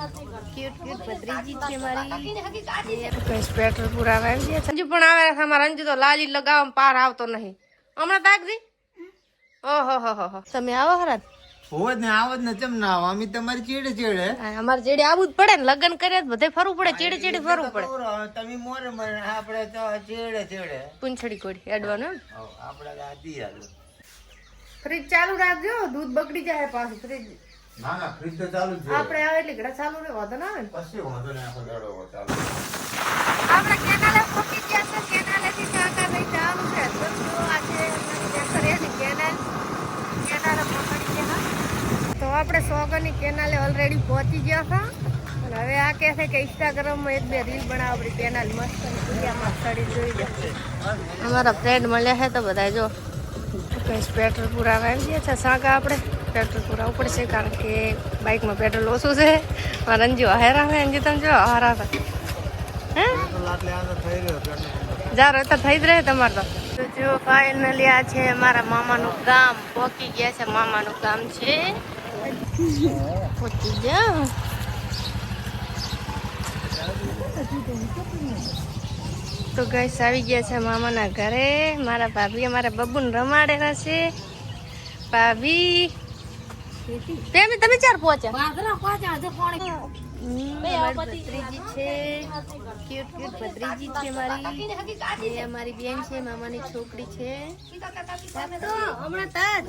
Cute cute ભત્રીજી છે મારી. કઈ સ્વેટર આવી ગયા છે. પણ આવે છે અમારા અંજુ તો લાલી લગાવવામાં પાર આવતો નહીં. હમણાં તાકજી ઓહો હો હો હો. તમે આવો હોવ ને આવત ને ચમ ના આવો? અમે તમારી ચીડે ચીડે. અમારે જેડે આવવું જ પડે ને લગ્ન કરે બધે ફરવું પડે ચીડે ચીડે ફરવું પડે. તમે મોરે મરે આપણે તો ચીડે ચીડે. પૂંછડી કોડી એડવાનું આપણે આ ફ્રીજ ચાલુ રાખજો દૂધ બગડી જાય પાછું ફ્રીજ. ના ના ફ્રીજ તો ચાલુ જ છે. આપણે આવે એટલે ઘડા ચાલુ વાંધો ના આવે ને? વાંધો નહીં આખો દાડો ચાલુ. આપણે કેનાલે પહોંચી ગયા છે કેનાલેથી કાકા લઈ જવાનું છે. તો જો આ છે અમારી કેનાલ કેનાલે પકડી ગયા તો આપણે સોગરની કેનાલે ઓલરેડી પહોંચી ગયા હતા. અને હવે આ કહે છે કે ઇન્સ્ટાગ્રામમાં એક બે રીલ બનાવો આપણી કેનાલ મસ્ત અને દુનિયામાં જોઈ જશે અમારા ફ્રેન્ડ મળ્યા છે તો બધા જો કઈ પેટ્રોલ પુરાવા આવી ગયા છે, સાગા આપણે. પેટ્રોલ પુરાવું પડશે કારણ કે બાઇકમાં પેટ્રોલ ઓછું છે. મારા અંજુ હારા છે અંજુ તમે જો, હારા હતા હે? એટલે થઈ જારો તો થઈ જ રહે તમારે તો. જો ફાઇનલી આ છે મારા મામાનું ગામ. પહોંચી ગયા છે મામાનું ગામ છે. પહોંચી ગયા. તો ગઈસ આવી ગયા છે મામાના ઘરે. મારા ભાભી અમારા બબુને રમાડેલા છે. ભાભી પ્રેમી તમે ચાર પહોંચ્યા? ભત્રીજી છે. ક્યુટ ક્યુટ ભત્રીજી છે મારી એ અમારી બેન છે મામાની છોકરી છે. હમણાં તાજ.